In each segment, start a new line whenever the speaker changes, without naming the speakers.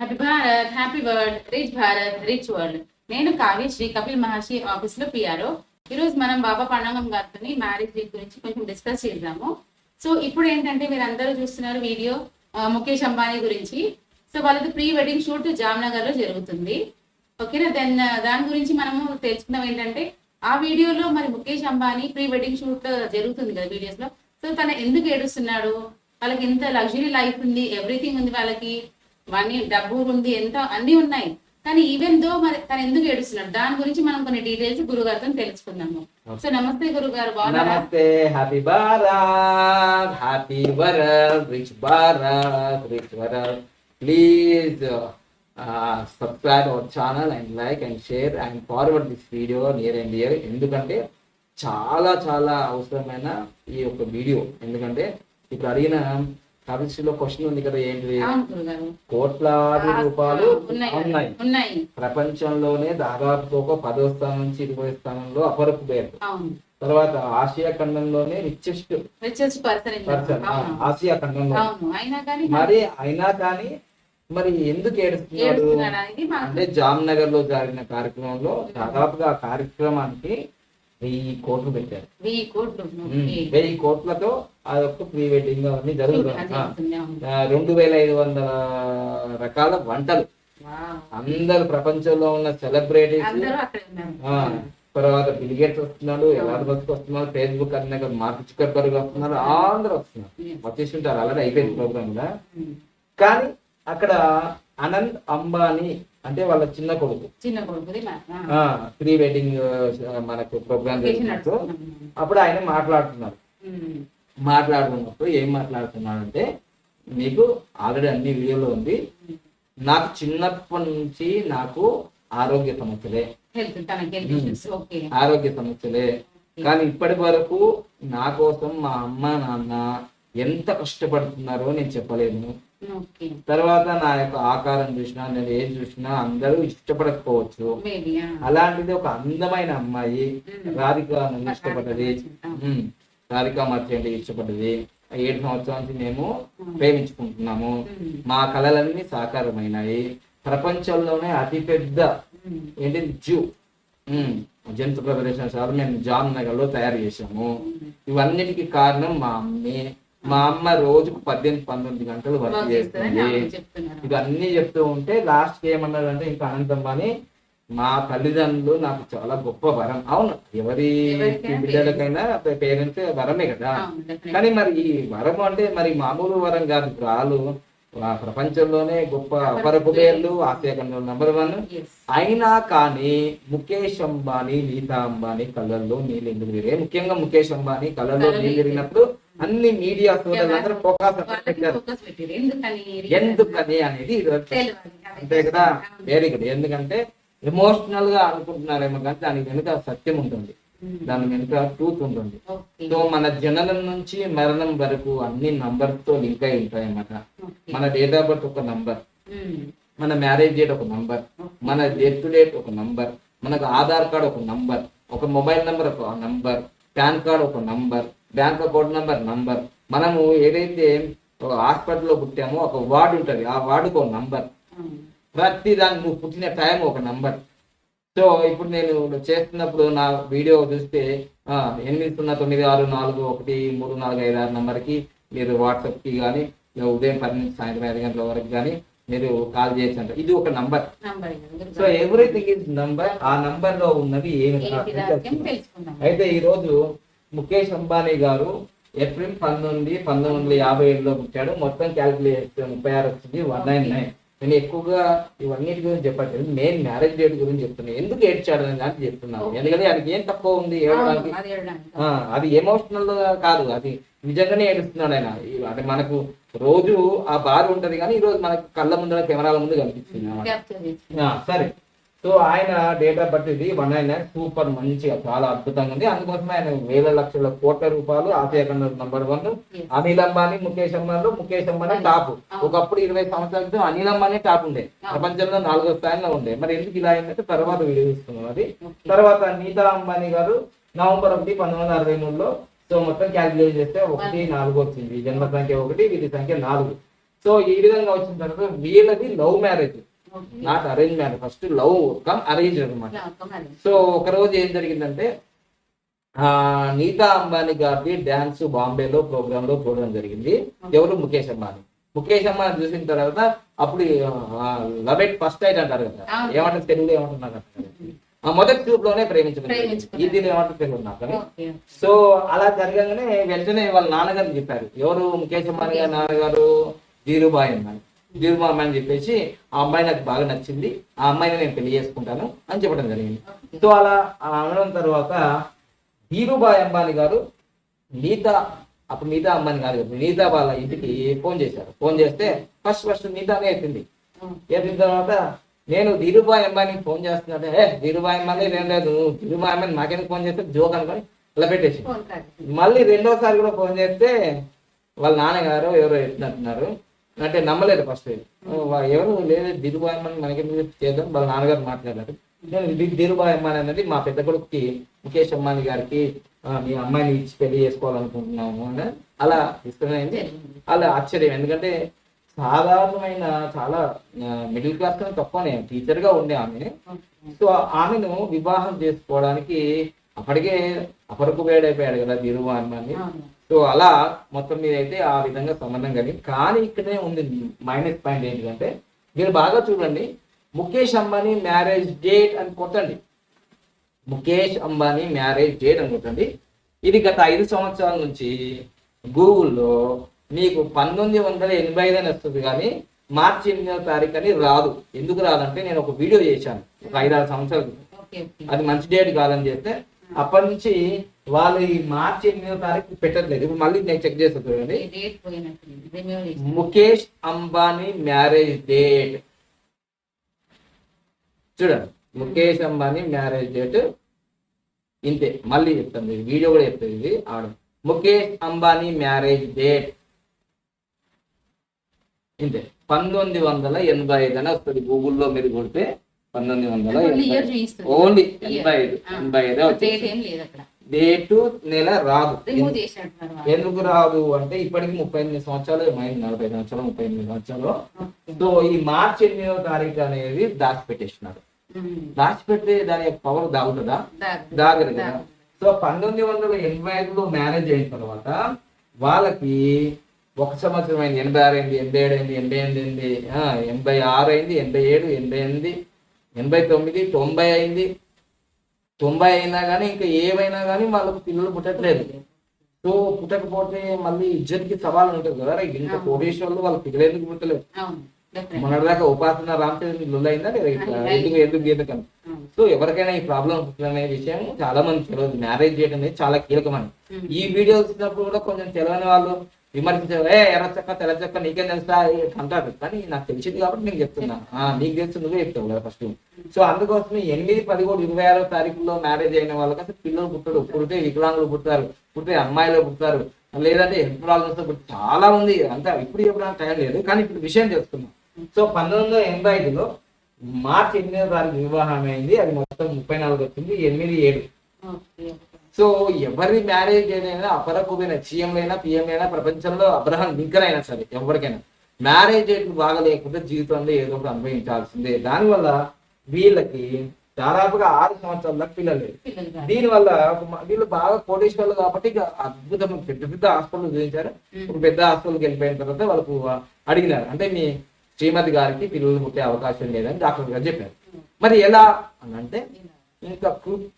Happy Bharat happy world rich Bharat rich world నేను కావ్య శ్రీ కపిల్ మహర్షి ఆఫీస్లో PRO ఈరోజు మనం బాబా పండంగం గారితో మ్యారేజ్ వీక్ గురించి కొంచెం డిస్కస్ చేద్దాము. సో ఇప్పుడు ఏంటంటే మీరు అందరూ చూస్తున్నారు వీడియో ముఖేష్ అంబానీ గురించి. సో వాళ్ళది ప్రీ వెడ్డింగ్ షూట్ జామ్నగర్లో జరుగుతుంది ఓకేనా దెన్ దాని గురించి మనము తెలుసుకుందాం ఏంటంటే ఆ వీడియోలో మరి Mukesh Ambani pre wedding shoot జరుగుతుంది కదా వీడియోస్లో. సో తను ఎందుకు ఏడుస్తున్నాడు? వాళ్ళకి ఎంత లగ్జరీ లైఫ్ ఉంది? ఎవ్రీథింగ్ ఉంది వాళ్ళకి. మనీ డబ్బు ఉంది ఎంత అన్ని ఉన్నాయి. కానీ ఈవెన్ దో మరి తను ఎందుకు ఏడుస్తున్నాడు? దాని గురించి మనం కొన్ని డీటెయిల్స్ గురువు గారితో తెలుసుకుందాము. సో నమస్తే గురువు గారు బాగున్నారా?
నమస్తే happy Bharat happy world rich Bharat rich world please subscribe our channel and like and share and forward this video near and near ఎందుకంటే చాలా చాలా అవసరమైన ఈ యొక్క వీడియో ఎందుకంటే ఇప్పుడు అడిగిన కమిషన్లో క్వశ్చన్ ఉంది కదా ఏంటిది? కోట్లాది రూపాయలు
ఉన్నాయి.
ప్రపంచంలోనే దాదాపు ఒక పదో స్థానం నుంచి ఇరవై స్థానంలో అపరపు పేరు. తర్వాత ఆసియా ఖండంలోనే రిచెస్ట్
రిచెస్ట్ పర్సన్
ఆసియా ఖండంలో. మరి అయినా కానీ మరి ఎందుకు ఏడుస్తున్నాడు అంటే జామ్నగర్లో జరిగిన కార్యక్రమంలో దాదాపుగా ఆ కార్యక్రమానికి వెయ్యి కోట్లు పెట్టారు.
వెయ్యి కోట్లు.
వెయ్యి కోట్లతో యొక్క ప్రీ వెడ్డింగ్ అవన్నీ జరుగుతుంది రెండు వేల ఐదు వందల రకాల వంటలు. అందరు ప్రపంచంలో ఉన్న సెలబ్రిటీస్ తర్వాత బిలిగేట్స్ వస్తున్నాడు ఎలాంటి బస్కి వస్తున్నారు ఫేస్బుక్ అన్న మార్క్ చిక్కర్బర్గ్ వస్తున్నారు అందరూ వస్తున్నారు. వచ్చేసి ఉంటారు అలాగే అయిపోయింది ప్రోగ్రామ్ కూడా.
ఉమ్.
కానీ అక్కడ అనంత్ అంబానీ అంటే వాళ్ళ చిన్న కొడుకు.
చిన్న ఆ.
ప్రీ వెడ్డింగ్ మనకు ప్రోగ్రామ్. అప్పుడు ఆయన మాట్లాడుతున్నారు.
ఉమ్.
మాట్లాడుతున్నప్పుడు ఏం మాట్లాడుతున్నాడంటే మీకు ఆల్రెడీ అన్ని వీడియోలో ఉంది. నాకు చిన్నప్పటి నుంచి నాకు ఆరోగ్య సమస్యలే. ఆరోగ్య సమస్యలే. కానీ ఇప్పటి వరకు నా కోసం మా అమ్మ నాన్న ఎంత కష్టపడుతున్నారో నేను చెప్పలేను. తర్వాత నా యొక్క ఆకారం చూసినా నేను ఏం చూసినా అందరూ ఇష్టపడకపోవచ్చు. అలాంటిది ఒక అందమైన అమ్మాయి రాధిక నన్ను ఇష్టపడ్డది. రాధిక మర్చి అంటే ఇష్టపడ్డది ఏడు సంవత్సరాల నుంచి మేము ప్రేమించుకుంటున్నాము. మా కళలన్నీ సాకారమైనాయి ప్రపంచంలోనే అతిపెద్ద ఏంటి? జూ. జంతు ప్రదర్శనశాల మేము జామ్ నగర్లో తయారు చేసాము ఇవన్నిటికి కారణం మా అమ్మే. మా అమ్మ రోజుకు పద్దెనిమిది పంతొమ్మిది గంటలు వర్క్ చేస్తుంది. ఇవన్నీ చెప్తూ ఉంటే లాస్ట్ ఏమన్నాడంటే ఇంకా అనంతమ్మని మా తల్లిదండ్రులు నాకు చాలా గొప్ప వరం. అవును ఎవరి బిడ్డలకైనా పేరెంట్స్ వరమే కదా. కానీ మరి ఈ వరం అంటే మరి మామూలు వరం కాదు. ఆ ప్రపంచంలోనే గొప్ప అపరపు పేర్లు ఆసియా ఖండంలో నంబర్ వన్. అయినా కానీ ముఖేష్ అంబానీ నీతా అంబానీ కళ్ళల్లో నీళ్ళు ఎందుకు తిరిగాయి? ముఖ్యంగా ముఖేష్ అంబానీ కళ్ళల్లో
కళ్ళలో
నీళ్ళు తిరిగినప్పుడు అన్ని మీడియా సోదరులందరూ ఫోకస్.
ఎందుకని?
అనేది. అంతే కదా? వెరీ గుడ్ ఎందుకంటే ఎమోషనల్గా అనుకుంటున్నారేమో కానీ దానికి వెనుక సత్యం ఉంటుంది.
ఉమ్.
దాని వెనుక ట్రూత్ ఉంటుంది. సో మన జననం నుంచి మరణం వరకు అన్ని నంబర్తో లింక్ అయి ఉంటాయి అన్నమాట. మన డేట్ ఆఫ్ బర్త్ ఒక నంబర్
ఉమ్.
మన మ్యారేజ్ డేట్ ఒక నంబర్ మన డెత్ డేట్ ఒక నంబర్ మనకు ఆధార్ కార్డ్ ఒక నంబర్ ఒక మొబైల్ నంబర్ ఒక నంబర్ పాన్ కార్డ్ ఒక number bank account number number మనము ఏదైతే ఒక హాస్పిటల్లో పుట్టామో ఒక వార్డు ఉంటుంది. ఆ వార్డుకు ఒక నంబర్. ప్రతి దానికి నువ్వు పుట్టిన టైం ఒక నంబర్ సో ఇప్పుడు నేను చేస్తున్నప్పుడు నా వీడియో చూస్తే ఎనిమిది సున్నా తొమ్మిది ఆరు నాలుగు ఒకటి మూడు నాలుగు ఐదు ఆరు నంబర్కి మీరు వాట్సాప్కి కానీ ఉదయం పది నుంచి సాయంత్రం ఐదు గంటల వరకు కానీ మీరు కాల్ చేయొచ్చు ఇది ఒక number. So everything is number ఆ నంబర్లో ఉన్నది ఏమి అయితే ఈ రోజు ముఖేష్ అంబానీ గారు ఏప్రిల్ పంతొమ్మిది పంతొమ్మిది వందల యాభై ఏడులో పుట్టాడు. మొత్తం క్యాలిక్యులేట్ చేస్తే ముప్పై ఆరు వచ్చింది వన్ నైన్ నైన్ నేను ఎక్కువగా ఇవన్నిటి గురించి చెప్పట్లేదు. నేను మ్యారేజ్ డేట్ గురించి చెప్తున్నాను ఎందుకు ఏడ్చాడు అని దానికి చెప్తున్నాను. ఎందుకంటే ఆయనకి ఏం తక్కువ ఉంది? ఏడడానికి
అది
అది ఎమోషనల్ కాదు. అది నిజంగానే ఏడుస్తున్నాడు ఆయన. అంటే మనకు రోజు ఆ బాధ ఉంటది కానీ ఈ రోజు మనకి కళ్ళ ముందర కెమెరాల ముందు కనిపిస్తుంది సరే. సో ఆయన డేట్ ఆఫ్ బర్త్ ఇది వన్ నైన్ నైన్ సూపర్ మంచిగా చాలా అద్భుతంగా ఉంది. అందుకోసమే ఆయన వేల లక్షల కోట్ల రూపాయలు ఆసియా ఖండం number one. Anil Ambani Mukesh Ambani Mukesh Ambani top. ఒకప్పుడు ఇరవై సంవత్సరాల క్రితం అనిల్ అంబానీ టాప్ ఉండే. ప్రపంచంలో నాలుగో స్థాయిలో ఉండే. మరి ఎందుకు ఇలా అయిందంటే తర్వాత వీడియో ఇస్తున్నాం అది. తర్వాత నీతా అంబానీ గారు నవంబర్ ఒకటి పంతొమ్మిది వందల అరవై మూడులో సో మొత్తం క్యాలిక్యులేట్ చేస్తే ఒకటి నాలుగు వచ్చింది. జన్మ సంఖ్య ఒకటి వీరి సంఖ్య నాలుగు. సో ఈ విధంగా వచ్చిన తర్వాత వీళ్ళది love marriage. Not arrange marriage first love come arrange అనమాట. సో ఒక రోజు ఏం జరిగిందంటే ఆ నీతా అంబానీ గారిది డాన్స్ బాంబేలో ప్రోగ్రామ్లో చూడడం జరిగింది. ఎవరు? ముఖేష్ అంబానీ. ముఖేష్ అంబానీ చూసిన తర్వాత అప్పుడు లవ్ ఎట్ ఫస్ట్ నైట్ అంటారు కదా. ఏమంటారు? తెలుగులో ఏమంటున్నారు మొదటి చూప్లోనే
ప్రేమించుకున్నారు.
ఇది ఏమంటారు? తెలుగు నాకు. సో అలా జరగగానే వెంటనే వాళ్ళ నాన్నగారు చెప్పారు. ఎవరు? ముఖేష్ అంబానీ గారి నాన్నగారు ధీరుబాయ్ అమ్మాయి అమ్మాయి అని చెప్పేసి ఆ అమ్మాయి నాకు బాగా నచ్చింది ఆ అమ్మాయిని నేను పెళ్ళి చేసుకుంటాను అని చెప్పడం జరిగింది. సో అలా అనడం తర్వాత ధీరుబాయ్ అంబానీ గారు నీతా అప్పుడు నీతా అంబానీ గారు నీతా వాళ్ళ ఇంటికి ఫోన్ చేశారు ఫోన్ చేస్తే ఫస్ట్ ఫస్ట్ నీతానే ఎత్తింది. ఎత్తిన తర్వాత నేను ధీరుబాయ్ అంబానీకి ఫోన్ చేస్తున్నట్టే ఏ ధీరుబాయ్ అంబానీ ఏం లేదు ధీరుబాయ్ అంబానీ మాకెందుకు ఫోన్ చేస్తే జోక్ అనుకొని ఇలా పెట్టేసి. మళ్ళీ రెండోసారి కూడా ఫోన్ చేస్తే వాళ్ళ నాన్నగారు ఎవరో ఎత్తున్నట్టున్నారు అంటే నమ్మలేదు ఫస్ట్ ఎవరు? లేదు దిరుబాయమ్మని మనకి చేద్దాం? వాళ్ళ నాన్నగారు మాట్లాడారు. నేను ది- అనేది మా పెద్ద కొడుకుకి ముఖేష్ అమ్మాని గారికి మీ అమ్మాయిని ఇచ్చి పెళ్ళి చేసుకోవాలనుకుంటున్నాము అని అలా తీసుకునేది అలా ఆశ్చర్యం. ఎందుకంటే సాధారణమైన చాలా మిడిల్ క్లాస్ కన్నా తక్కువనే టీచర్గా ఉండే ఆమె. సో ఆమెను వివాహం చేసుకోవడానికి అప్పటికే అపరకు వేడైపోయాడు కదా
దిరుబాయమ్మని
సో అలా మొత్తం మీద అయితే ఆ విధంగా సంబంధం కలిగి కానీ ఇక్కడే ఉంది మైనస్ పాయింట్ ఏంటంటే మీరు బాగా చూడండి ముఖేష్ అంబానీ మ్యారేజ్ డేట్ అని కొట్టండి. ముఖేష్ అంబానీ మ్యారేజ్ డేట్ అని కొట్టండి. ఇది గత ఐదు సంవత్సరాల నుంచి గూగుల్లో మీకు పంతొమ్మిది వందల ఎనభై ఐదు అని వస్తుంది కానీ మార్చి ఎనిమిదవ తారీఖు అని రాదు. ఎందుకు రాదంటే నేను ఒక వీడియో చేశాను. ఒక ఐదారు సంవత్సరాల. అది మంచి డేట్ కాదని చేస్తే అప్పటి నుంచి వాళ్ళు ఈ మార్చి ఎనిమిదో తారీఖు పెట్టట్లేదు. ఇప్పుడు మళ్ళీ నేను చెక్ చేస్తా చూడండి. Mukesh Ambani marriage date. చూడండి. Mukesh Ambani marriage date. ఇంతే. మళ్ళీ చెప్తాను ఇది వీడియో కూడా చెప్తుంది ఇది. ఆడ. Mukesh Ambani marriage date. ఇంతే. పంతొమ్మిది వందల ఎనభై ఐదు అని వస్తుంది. గూగుల్లో మీరు కొడితే పంతొమ్మిది వందల
ఓన్లీ
ఎనభై ఐదు. ఎనభై ఐదే
డేట్
నెల రాదు. ఎందుకు రాదు అంటే ఇప్పటికి ముప్పై ఎనిమిది సంవత్సరాలు ఏమైంది నలభై సంవత్సరాలు ముప్పై ఎనిమిది సంవత్సరాలు. సో ఈ మార్చి ఎనిమిదవ తారీఖు అనేది దాచిపెట్టేసినారు. దాచిపెడితే దాని యొక్క పవర్ దాగుతుందా
దాగు.
దాగదు కదా. సో పంతొమ్మిది వందల ఎనభై ఐదులో మ్యారేజ్ అయిన తర్వాత వాళ్ళకి ఒక సంవత్సరం అయింది ఎనభై ఆరు అయింది ఎనభై ఏడు అయింది ఎనభై ఎనిమిది అయింది ఎనభై ఆరు అయింది ఎనభై ఏడు ఎనభై ఎనిమిది ఎనభై తొమ్మిది తొంభై అయింది తొంభై అయినా కానీ ఇంకా ఏమైనా కానీ వాళ్ళకు పిల్లలు పుట్టట్లేదు సో పుట్టకపోతే మళ్ళీ ఇజ్జత్కి సవాల్ ఉంటుంది కదా ఇంత. కోటేశ్వర్లు వాళ్ళు పిల్లలు ఎందుకు పుట్టలేదు. మొన్నటిదాకా ఉపాసన రామచంద్ర లొల్లైందా. ఎందుకు ఎందుకు
అవును.
సో ఎవరికైనా ఈ ప్రాబ్లం అనే విషయం చాలా మంది తెలియదు మ్యారేజ్ చేయడం అనేది చాలా కీలకమని. ఈ వీడియో వచ్చినప్పుడు కూడా కొంచెం తెలియని వాళ్ళు విమర్శించారు. ఏ ఎర్ర చెక్క తెల్ల చెక్క నీకేం తెలుసా? అంటారు కానీ నాకు తెలిసింది కాబట్టి నేను చెప్తున్నా. నీకు తెలుసు నువ్వే చెప్తావు కదా ఫస్ట్ సో అందుకోసం ఎనిమిది పదిహేడు ఇరవై ఆరో తారీఖులో మ్యారేజ్ అయిన వాళ్ళకి అసలు పిల్లలు పుట్టారు. పుడితే వికలాంగులు పుడతారు. పుడితే అమ్మాయిలు పుడతారు. లేదంటే హెల్త్ ప్రాబ్లమ్స్ చాలా ఉంది అంతా ఇప్పుడు చెప్పడానికి టైం లేదు. కానీ ఇప్పుడు విషయం తెలుసుకున్నాం సో పంతొమ్మిది వందల ఎనభై ఐదులో మార్చి ఎనిమిదో తారీఖు వివాహం అయింది అది మొత్తం ముప్పై నాలుగు వచ్చింది. ఎనిమిది ఏడు. సో ఎవరి మ్యారేజ్ ఏదైనా అపరకుపోయిన సీఎం అయినా పిఎం అయినా ప్రపంచంలో అబ్రహం లింకన్ అయినా సరే ఎవరికైనా మ్యారేజ్ డేట్లు బాగా జీవితంలో ఏదో ఒకటి అనుభవించాల్సిందే. దానివల్ల వీళ్ళకి దాదాపుగా ఆరు సంవత్సరాల పిల్లలు. దీనివల్ల వీళ్ళు బాగా కోటేశ్వర్లు కాబట్టి అద్భుతం పెద్ద పెద్ద హాస్పిటల్ చూపించారు. పెద్ద హాస్పిటల్కి వెళ్ళిపోయిన తర్వాత వాళ్ళకు అడిగినారు. అంటే మీ శ్రీమతి గారికి పిల్లలు పుట్టే అవకాశం లేదని డాక్టర్ గారు చెప్పారు. మరి ఎలా అని అంటే ఇంకా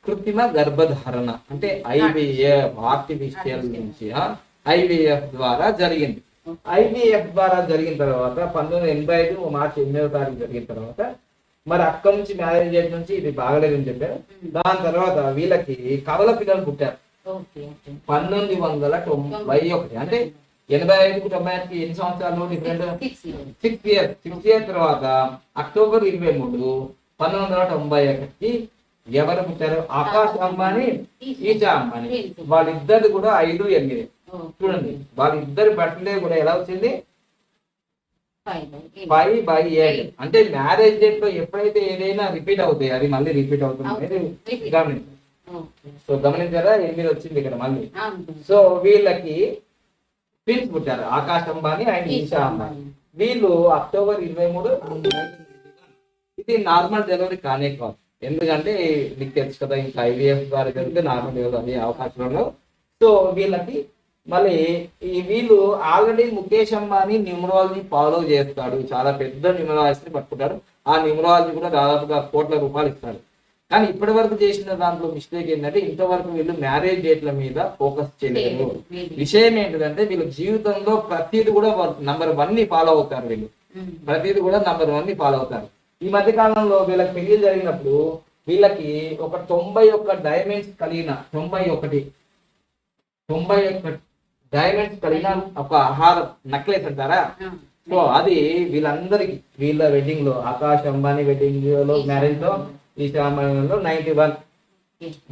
కృత్రిమ గర్భధారణ అంటే ఐవిఎఫ్ ఆర్టిఫిషియల్ నుంచి ఐవిఎఫ్ ద్వారా జరిగింది. ఐవిఎఫ్ ద్వారా జరిగిన తర్వాత పంతొమ్మిది వందల ఎనభై ఐదు మార్చి ఎనిమిదవ తారీఖు జరిగిన తర్వాత మరి అక్కడి నుంచి మ్యారేజ్ డేట్ నుంచి ఇది బాగలేదని చెప్పారు. దాని తర్వాత వీళ్ళకి కవల పిల్లలు పుట్టారు. పంతొమ్మిది వందల తొంభై ఒకటి అంటే ఎనభై ఐదుకు తొంభై ఐదుకి ఎన్ని సంవత్సరాలు different. Six years six years తర్వాత అక్టోబర్ ఇరవై మూడు పంతొమ్మిది వందల తొంభై ఒకటికి ఎవరు పుట్టారు? ఆకాష్ అంబానీ ఈషా అంబానీ. వాళ్ళిద్దరు కూడా ఐదు ఎనిమిది. చూడండి వాళ్ళిద్దరి బర్త్డే కూడా ఎలా వచ్చింది. Five by eight. అంటే మ్యారేజ్ డేట్లో ఎప్పుడైతే ఏదైనా రిపీట్ అవుతాయి అది మళ్ళీ రిపీట్ అవుతుంది. గమనించండి. సో గమనించారా? ఎనిమిది వచ్చింది ఇక్కడ మళ్ళీ. సో వీళ్ళకి ట్విన్స్ పుట్టారు ఆకాశ్ అంబానీ అండ్ ఈషా అంబానీ. వీళ్ళు అక్టోబర్ ఇరవై మూడు ఇది నార్మల్ డెలివరీ కానే కాదు. ఎందుకంటే మీకు తెలుసు కదా ఇంకా ఐవీఎఫ్ ద్వారా జరిగితే నార్మల్ డెలివరీ అయ్యే అవకాశం ఉండవు. సో వీళ్ళకి మళ్ళీ ఈ వీళ్ళు already Mukesh Ambani numerology follow చేస్తాడు. చాలా పెద్ద న్యూమరాలజీని పట్టుకుంటాడు ఆ న్యూమరాలజీ కూడా దాదాపుగా కోట్ల రూపాయలు ఇస్తాడు. కానీ ఇప్పటి వరకు చేసిన దాంట్లో మిస్టేక్ ఏంటంటే ఇంతవరకు వీళ్ళు మ్యారేజ్ డేట్ల మీద ఫోకస్ చేయలేదు. విషయం ఏంటంటే వీళ్ళ జీవితంలో ప్రతిది కూడా నంబర్ వన్ని ఫాలో అవుతారు వీళ్ళు. ప్రతిది కూడా నంబర్ వన్ని ఫాలో అవుతారు. ఈ మధ్య కాలంలో వీళ్ళకి పెళ్ళి జరిగినప్పుడు వీళ్ళకి ఒక తొంభై ఒక్క డైమండ్స్ కలిగిన తొంభై ఒకటి తొంభై ఒక్క డైమండ్స్ కలిగిన ఒక ఆహార నక్లెస్ అంటారా? సో అది వీళ్ళందరికి వీళ్ళ వెడ్డింగ్లో ఆకాష్ అంబానీ వెడ్డింగ్లో మ్యారేజ్లో ఈ లో నైన్టీ వన్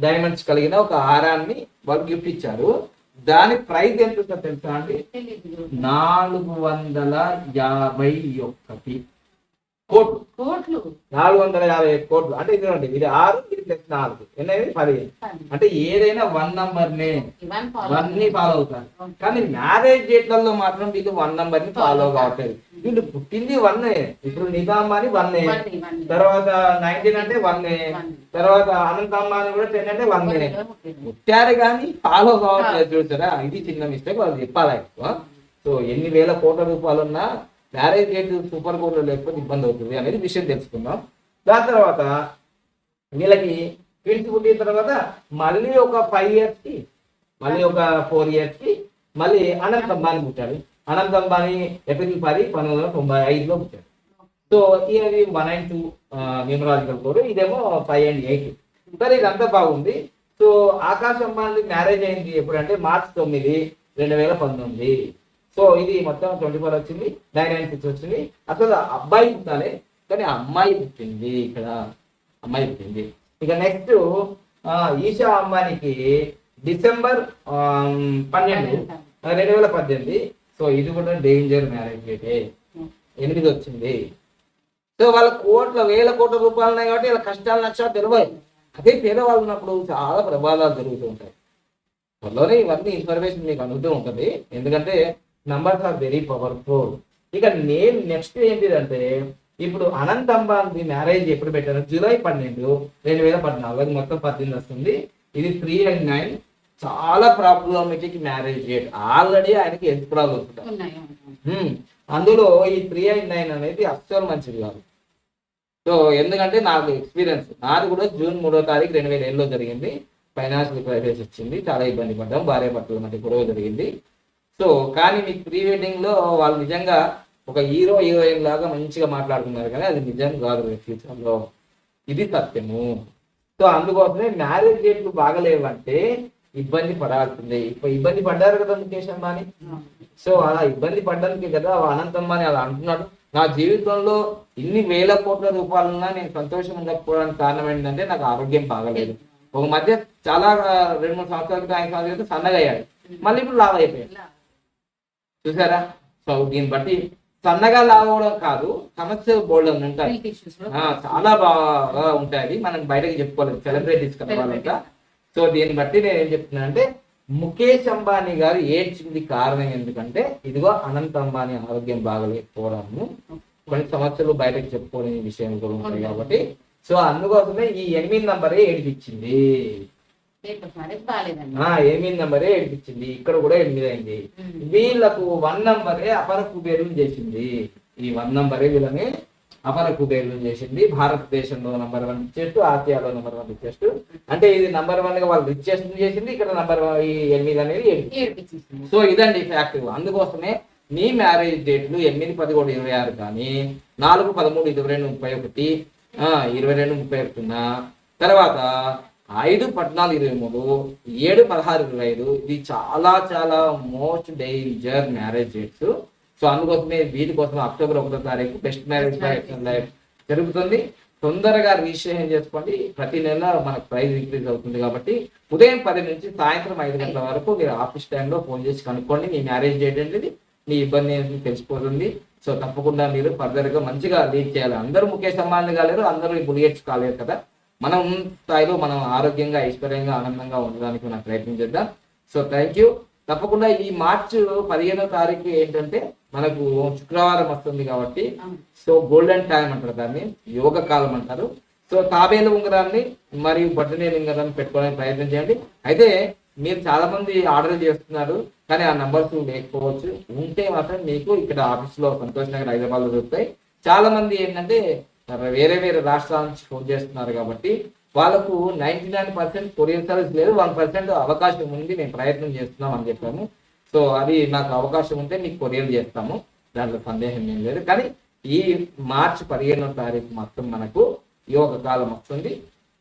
డైమండ్స్ కలిగిన ఒక హారాన్ని వాళ్ళు గిఫ్ట్ ఇచ్చారు. దాని ప్రైస్ ఎంత తెలుసా అండి? నాలుగు వందల యాభై ఒక్కటి. కోట్లు.
కోట్లు.
నాలుగు వందల యాభై కోట్లు. అంటే ఇది చూడండి ఇది ఆరు ఇది ప్లస్ నాలుగు. ఎన్నైంది? పదిహేను. అంటే ఏదైనా వన్ నంబర్ నే వన్ని ఫాలో అవుతారు. కానీ మ్యారేజ్ డేట్లలో మాత్రం వీళ్ళు వన్ నంబర్ని ఫాలో కావట్లేదు. వీళ్ళు పుట్టింది వన్ ఇప్పుడు నిజాం అని వన్ తర్వాత నైన్టీన్ అంటే వన్ తర్వాత అనంత అమ్మాని కూడా టెన్ అంటే వన్ పుట్టారు కానీ ఫాలో కావట్లేదు చూసారా? ఇది చిన్న మిస్టేక్ వాళ్ళు చెప్పాలి సో ఎన్ని వేల కోట్ల రూపాయలు ఉన్నా మ్యారేజ్ డేట్ సూపర్ కోర్టులో లేకపోతే ఇబ్బంది అవుతుంది అనేది విషయం తెలుసుకుందాం. దాని తర్వాత వీళ్ళకి పిలిచి పుట్టిన తర్వాత మళ్ళీ ఒక ఫైవ్ ఇయర్స్కి మళ్ళీ ఒక ఫోర్ ఇయర్స్కి మళ్ళీ అనంత అంబానీ పుట్టాడు. అనంత అంబానీ ఏప్రిల్ పది పంతొమ్మిది వందల తొంభై ఐదులో పుట్టాడు. సో ఈయనది one and two numerological code ఇదేమో ఫైవ్ అండ్ ఎయిట్ సరే ఇదంతా బాగుంది. సో ఆకాశ్ అంబానీ మ్యారేజ్ అయింది ఎప్పుడంటే మార్చ్ తొమ్మిది రెండు వేల పంతొమ్మిది. సో ఇది మొత్తం ట్వంటీ ఫోర్ వచ్చింది నైన్ నైన్ సిక్స్ వచ్చింది. అసలు అబ్బాయి పుట్టాలి కానీ అమ్మాయి పుట్టింది ఇక్కడ. అమ్మాయి పుట్టింది. ఇక నెక్స్ట్ ఈషా అమ్మానికి డిసెంబర్ పన్నెండు రెండు వేల పద్దెనిమిది. సో ఇది కూడా డేంజర్ మ్యారేజ్ డేటే ఎనిమిది వచ్చింది. సో వాళ్ళ కోట్ల వేల కోట్ల రూపాయలు ఉన్నాయి కాబట్టి వాళ్ళ కష్టాలు నష్టాలు తెలియదు అదే పేదవాళ్ళు ఉన్నప్పుడు చాలా ప్రమాదాలు జరుగుతూ ఉంటాయి. త్వరలోనే ఇవన్నీ ఇన్ఫర్మేషన్ మీకు అందుతూ ఉంటుంది. ఎందుకంటే నంబర్స్ ఆర్ వెరీ పవర్ఫుల్. ఇక నేను నెక్స్ట్ ఏంటిదంటే ఇప్పుడు అనంత్ అంబానీ మ్యారేజ్ ఎప్పుడు పెట్టారు? జూలై పన్నెండు రెండు వేల పద్నాలుగు అది మొత్తం పద్దెనిమిది వస్తుంది. ఇది త్రీ అండ్ నైన్. చాలా ప్రాబ్లమెటిక్ మ్యారేజ్ డేట్. ఆల్రెడీ ఆయనకి హెల్త్ ప్రాబ్లమ్స్ ఉంటాయి. అందులో ఈ త్రీ అండ్ నైన్ అనేది అస్సలు మంచిది కాదు. సో ఎందుకంటే నాకు ఎక్స్పీరియన్స్ నాది కూడా జూన్ మూడో తారీఖు రెండు వేల ఏడులో జరిగింది. ఫైనాన్షియల్ క్రైసిస్ వచ్చింది. చాలా ఇబ్బంది పడ్డాం. భార్య భర్తల మధ్య గొడవ జరిగింది. సో కానీ మీకు ప్రీ వెడ్డింగ్లో వాళ్ళు నిజంగా ఒక హీరో హీరోయిన్ లాగా మంచిగా మాట్లాడుకున్నారు కానీ అది నిజం కాదు ఫ్యూచర్లో ఇది సత్యము. సో అందుకోసమే మ్యారేజ్ డేట్లు బాగలేవంటే ఇబ్బంది పడాల్సిందే. ఇప్పుడు ఇబ్బంది పడ్డారు కదా ముఖేష్ అంబానీ? సో అలా ఇబ్బంది పడ్డానికి కదా అనంతమ్మ అని అలా అంటున్నాడు. నా జీవితంలో ఇన్ని వేల కోట్ల రూపాయలున్నా నేను సంతోషం ఉండకపోవడానికి కారణం ఏంటంటే నాకు ఆరోగ్యం బాగలేదు. ఒక మధ్య చాలా రెండు మూడు సంవత్సరాల క్రితం ఐదు సంవత్సరాల క్రితం సన్నగా అయ్యాడు. మళ్ళీ ఇప్పుడు లావ్ అయిపోయాడు చూసారా? సో దీన్ని బట్టి సన్నగా లావ్ అవడం కాదు సమస్యలు బోల్డ్ ఉంటాయి. చాలా బాగా ఉంటాయి. మనం బయటకి చెప్పుకోలేదు సెలబ్రిటీస్ కదా సో దీన్ని బట్టి నేను ఏం చెప్తున్నా అంటే ముఖేష్ అంబానీ గారు ఏడ్చింది కారణం ఎందుకంటే ఇదిగో అనంత్ అంబానీ ఆరోగ్యం బాగలేకపోవడము. కొన్ని సమస్యలు బయటకు చెప్పుకోలేని విషయం కూడా ఉంటాయి కాబట్టి సో అందుకోసమే ఈ ఎనిమిది నంబరే ఏడిపించింది. ఎనిమిది నంబరే ఏడిపించింది. ఇక్కడ కూడా ఎనిమిది అయింది వీళ్ళకు వన్ నంబరే అపర కుబేరులు చేసింది. ఈ వన్ నంబరే వీళ్ళని అపర కుబేరులు చేసింది. భారతదేశంలో నంబర్ వన్ రిచెస్ట్ ఆసియాలో నంబర్ వన్ రిచెస్ట్ అంటే ఇది నంబర్ వన్గా వాళ్ళు రిచెస్ట్ చేసింది ఇక్కడ నంబర్ ఈ ఎనిమిది అనేది సో ఇదండి ఫ్యాక్ట్. అందుకోసమే మీ మ్యారేజ్ డేట్లు ఎనిమిది పదకొండు ఇరవై ఆరు కానీ నాలుగు పదమూడు ఇరవై రెండు ముప్పై ఒకటి ఆ, ఇరవై రెండు ముప్పై ఒకటిన తర్వాత ఐదు పద్నాలుగు ఇరవై మూడు ఏడు పదహారు ఇరవై ఐదు ఇది చాలా చాలా most danger marriage dates so అందుకోసమే వీటి కోసం అక్టోబర్ ఒకటో తారీఖు బెస్ట్ మ్యారేజ్ లైఫ్ జరుగుతుంది. తొందరగా రిజిస్ట్రేషన్ చేసుకోండి. ప్రతి నెల మనకు ప్రైస్ ఇంక్రీజ్ అవుతుంది కాబట్టి ఉదయం పది నుంచి సాయంత్రం ఐదు గంటల వరకు మీరు ఆఫీస్ టైంలో ఫోన్ చేసి కనుక్కోండి. మీ మ్యారేజ్ డేట్ ఏంటిది? మీ ఇబ్బంది ఏంటి? తెలిసిపోతుంది. సో తప్పకుండా మీరు ఫర్దర్గా మంచిగా లీడ్ చేయాలి. అందరూ ముఖేష్ అంబానీ కాలేరు అందరూ బులియట్స్ కాలేరు కదా. మనం స్థాయిలో మనం ఆరోగ్యంగా ఐశ్వర్యంగా ఆనందంగా ఉండడానికి మనం ప్రయత్నం చేద్దాం. సో థ్యాంక్ యూ తప్పకుండా ఈ మార్చి పదిహేనో తారీఖు ఏంటంటే మనకు శుక్రవారం వస్తుంది కాబట్టి. సో గోల్డెన్ టైం అంటారు దాన్ని యోగ కాలం అంటారు. సో తాబేలు ఉంగరాన్ని మరియు బట్టనేలు ఉంగరాన్ని పెట్టుకోవడానికి ప్రయత్నం చేయండి. అయితే మీరు చాలా మంది ఆర్డర్ చేస్తున్నారు కానీ ఆ నంబర్స్ లేకపోవచ్చు. ఉంటే మాత్రం మీకు ఇక్కడ ఆఫీస్లో సంతోష్ నగర్ హైదరాబాద్లో దొరుకుతాయి. చాలా మంది ఏంటంటే వేరే వేరే రాష్ట్రాల నుంచి ఫోన్ చేస్తున్నారు కాబట్టి వాళ్ళకు ninety nine percent courier service లేదు వన్ పర్సెంట్ అవకాశం ఉంది మేము ప్రయత్నం చేస్తున్నాం అని చెప్పాము. సో అది నాకు అవకాశం ఉంటే మీకు కొరియర్ చేస్తాము. దాంట్లో సందేహం ఏం లేదు. కానీ ఈ మార్చి పదిహేనో తారీఖు మొత్తం మనకు యోగ కాలం వస్తుంది.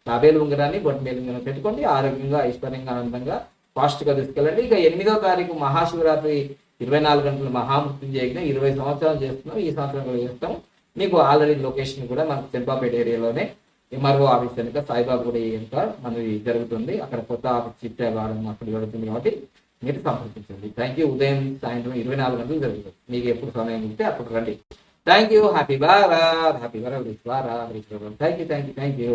తాబేలు ఉంగరాన్ని బొట్టమేలు ఉంగరం పెట్టుకోండి ఆరోగ్యంగా ఐశ్వర్యంగా ఆనందంగా ఫాస్ట్గా తీసుకెళ్ళండి. ఇక ఎనిమిదో తారీఖు మహాశివరాత్రి ఇరవై నాలుగు గంటల మహామృత్యుంజయ యజ్ఞం ఇరవై సంవత్సరాలు చేస్తున్నాం. ఈ సంవత్సరం కూడా చేస్తాం. మీకు ఆల్రెడీ లొకేషన్ కూడా మనకు చెంపాపేట ఏరియాలోనే ఎంఆర్ఓ ఆఫీస్ కనుక సాయిబాబు కూడా ఎంత మనది జరుగుతుంది. అక్కడ కొత్త ఆఫీస్ షిఫ్ట్ అవ్వడం అక్కడ జరుగుతుంది కాబట్టి మీరు సంప్రదించండి. థ్యాంక్ యూ ఉదయం సాయంత్రం ఇరవై నాలుగు గంటలు జరుగుతుంది. మీకు ఎప్పుడు సమయం ఉంటే అప్పుడు రండి. థ్యాంక్ యూ హ్యాపీ బారా happy Bara Bharat thank you thank you thank you